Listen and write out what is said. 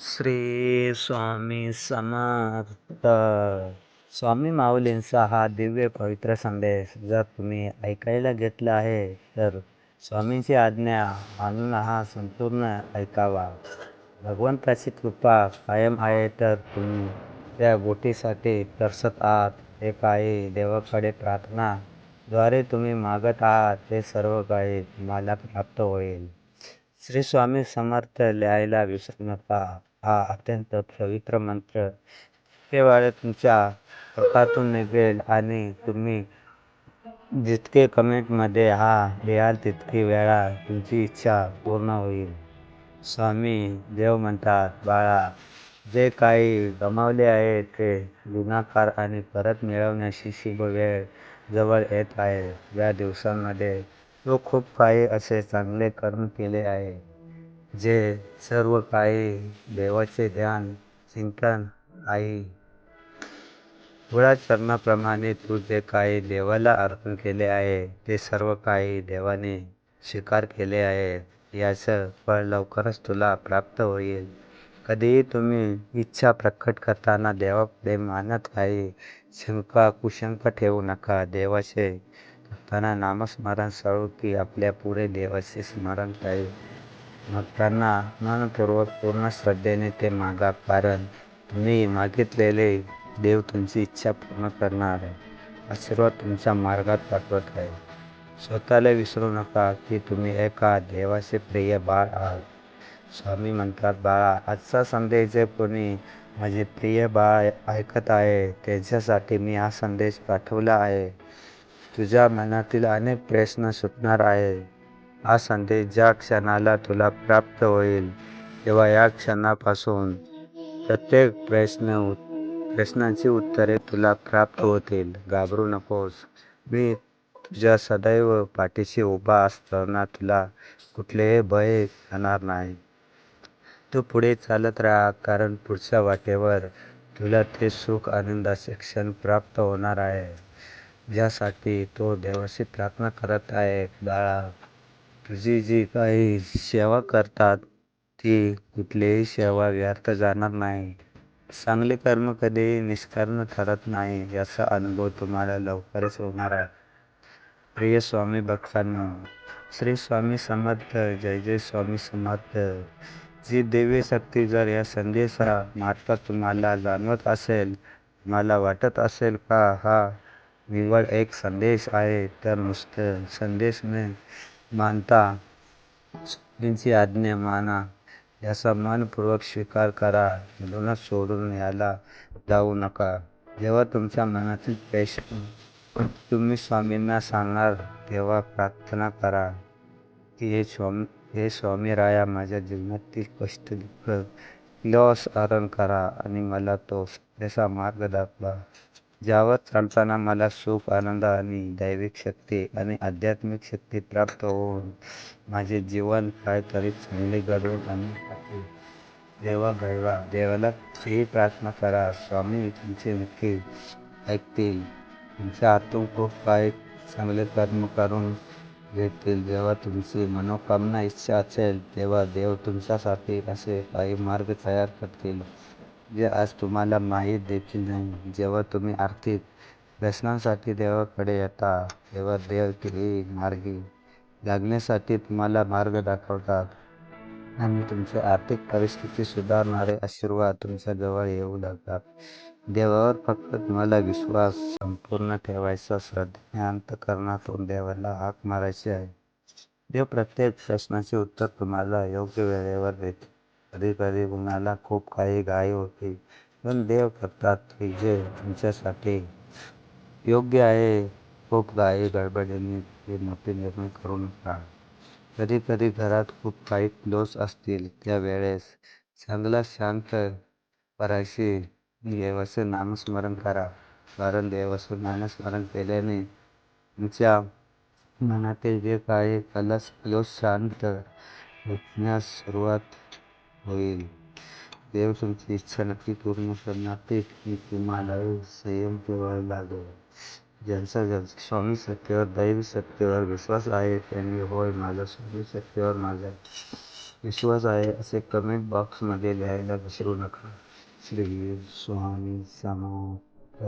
श्री स्वामी समर्थ. स्वामी माऊलींचा हा दिव्य पवित्र संदेश जर तुम्ही ऐकायला घेतला आहे तर स्वामींची आज्ञा मानून हा संपूर्ण ऐकावा. भगवंताची कृपा कायम आहे तर तुम्ही त्या बोटीसाठी तरसत आहात. हे काही देवाकडे प्रार्थना द्वारे तुम्ही मागत आहात ते सर्व काही तुम्हाला प्राप्त होईल. श्री स्वामी समर्थ लिहायला विसरू नका. हा अत्यंत पवित्र मंत्र. केवळ तुमच्या हातातून निघेल आणि तुम्ही जितके कमेंटमध्ये हा लिहाल तितकी वेळा तुमची इच्छा पूर्ण होईल. स्वामी देव म्हणतात बाळा जे काही गमावले आहे ते गुणाकार आणि परत मिळवण्याची शुभ वेळ जवळ येत आहे. या दिवसांमध्ये तो खूप काही असे चांगले कर्म केले आहे. जे सर्व काही देवाचे ध्यान चिंतन आई तुळा चरणाप्रमाणे तू जे काही देवाला अर्पण केले आहे ते सर्व काही देवाने स्वीकार केले आहे. याचं फळ लवकरच तुला प्राप्त होईल. कधीही तुम्ही इच्छा प्रकट करताना देवापुढे मानत काही शंका कुशंका ठेवू नका. देवाचे करताना नामस्मरण सळू की आपल्या पुढे देवाचे स्मरण काही त्यांना मनपूर्वक पूर्ण श्रद्धेने ते मागा कारण तुम्ही मागितलेले देव तुमची इच्छा पूर्ण करणार आहे. आशीर्वाद तुमच्या मार्गात पाठवत आहे. स्वतःला विसरू नका की तुम्ही एका देवाचे प्रिय बाळ आहात. स्वामी म्हणतात बाळा आजचा संदेश जे कोणी माझे प्रिय बाळ ऐकत आहे त्यांच्यासाठी मी हा संदेश पाठवला आहे. तुझ्या मनातील अनेक प्रश्न सुटणार आहे हा संदेश ज्या क्षणाला तुला प्राप्त होईल तेव्हा या क्षणापासून प्रत्येक प्रश्न प्रश्नांची उत्तरे तुला प्राप्त होतील. घाबरू नकोस. मी तुझ्या सदैव पाठीशी उभा असताना तुला कुठलेही भय येणार नाही. तू पुढे चालत राहा कारण पुढच्या वाटेवर तुला ते सुख आनंदाचे क्षण प्राप्त होणार आहे ज्यासाठी तो देवाशी प्रार्थना करत आहे बाळा. तुझी जी काही सेवा करतात ती कुठलीही सेवा व्यर्थ जाणार नाही. चांगले कर्म कधीही निष्कर्म ठरत नाही याचा अनुभव तुम्हाला लवकरच होणार आहे. प्रिय स्वामी भक्तांना श्री स्वामी समर्थ जय जय स्वामी समर्थ. जी देवी शक्ती जर या संदेशा मार्फत तुम्हाला जाणवत असेल मला वाटत असेल का हा निवड एक संदेश आहे तर नुसतं संदेश मी मानता स्वामींची आज्ञा माना याचा मनपूर्वक स्वीकार करा. म्हणूनच सोडून यायला जाऊ नका. जेव्हा तुमच्या मनातील पैश तुम्ही स्वामींना सांगणार तेव्हा प्रार्थना करा की हे स्वामी हे स्वामी राया माझ्या जीवनातील कष्ट दुःख लॉस करा आणि मला तो त्याचा मार्ग दाखवा. ज्यावर चालताना मला सुख आनंद आणि दैविक शक्ती आणि आध्यात्मिक शक्ती प्राप्त होऊन माझे जीवन काहीतरी चांगले घडवून आणि देवा घडवा देवाला ही प्रार्थना करा. स्वामी तुमचे नक्की ऐकतील. तुमच्या हातून खूप काही चांगले कर्म करून घेतील. जेव्हा तुमची मनोकामना इच्छा असेल तेव्हा देव तुमच्यासाठी असे काही मार्ग तयार करतील. जे आज तुम्हाला माहीत देखील नाही जेव्हा तुम्ही आर्थिक व्यसनांसाठी देवाकडे येता तेव्हा देव ही मार्गी लागण्यासाठी तुम्हाला मार्ग दाखवतात. आणि तुमची आर्थिक परिस्थिती सुधारणारे आशीर्वाद तुमच्या जवळ येऊ लागतात. देवावर फक्त तुम्हाला विश्वास संपूर्ण ठेवायचा श्रद्धेने अंतकरणातून देवाला हाक मारायची आहे. देव प्रत्येक प्रश्नाचे उत्तर तुम्हाला योग्य वेळेवर देते. कधी कधी कुणाला खूप काही घाई होती. पण देव करतात की जे तुमच्यासाठी योग्य आहे. खूप घाई गडबडीने ते मोठे निर्णय करू नका. कधी कधी घरात खूप काही क्लोज असतील. त्या वेळेस चांगला शांत करायची देवाचे नामस्मरण करा. कारण देवाचं नामस्मरण केल्याने तुमच्या मनातील जे काही कलस क्लोज शांत होण्यास सुरुवात होईल. देव तुमची इच्छा नक्की पूर्ण करणार. ते की तुम्हाला संयम ठेवायला लागेल ज्यांचा ज्यांचा स्वामी सत्तेवर दैवी सत्तेवर विश्वास आहे त्यांनी होय माझा स्वामी सत्तेवर माझा विश्वास आहे असे कमेंट बॉक्समध्ये लिहायला विसरू नका. श्री स्वामी समर्थ.